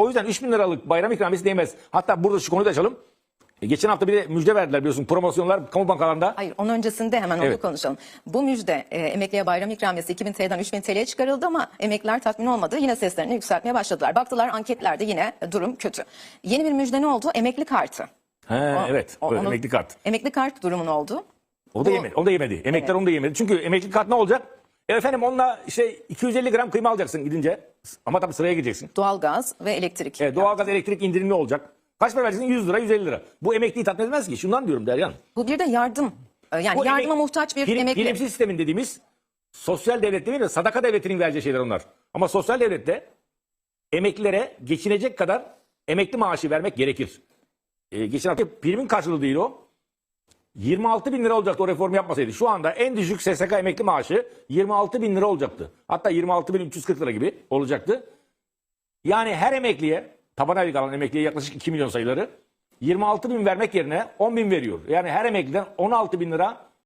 O yüzden 3 bin liralık bayram ikramiyesi değmez. Hatta burada şu konuyu da açalım. E, geçen hafta bir de müjde verdiler biliyorsun promosyonlar kamu bankalarında. Hayır, onun öncesinde hemen onu Evet. konuşalım. Bu müjde e, emekliye bayram ikramiyesi 2000 TL'den 3000 TL'ye çıkarıldı ama emekliler tatmin olmadı. Yine seslerini yükseltmeye başladılar. Baktılar anketlerde yine durum kötü. Yeni bir müjde ne oldu? Emekli kartı. He, O- evet. o- evet, onu- emekli kart. Emekli kart durumun oldu. O da Bu- yemedi. O da yemedi. Emekliler onu da yemedi. Çünkü emekli kart ne olacak? E efendim onunla işte 250 gram kıyma alacaksın gidince. Ama tabii sıraya gireceksin. Doğalgaz ve elektrik. E, doğalgaz elektrik indirimli olacak. Kaç para vereceksin? 100 lira 150 lira. Bu emekliyi tatmin etmez ki. Şundan diyorum Deryan. Bu bir de yardım. E, Yani Bu yardıma emek- muhtaç bir prim, emekli. Primsiz sistemin dediğimiz sosyal devlet değil mi? Sadaka devletinin vereceği şeyler onlar. Ama sosyal devlette emeklilere geçinecek kadar emekli maaşı vermek gerekir. Ee, geçen hafta primin karşılığı değil o. 26 bin lira olacaktı o reformu yapmasaydı. Şu anda en düşük SSK emekli maaşı 26 bin lira olacaktı. Hatta 26 bin 340 lira gibi olacaktı. Yani her emekliye, taban aylık alan emekliye yaklaşık 2 milyon sayıları 26 bin vermek yerine 10 bin veriyor. Yani her emekliden 16 bin lira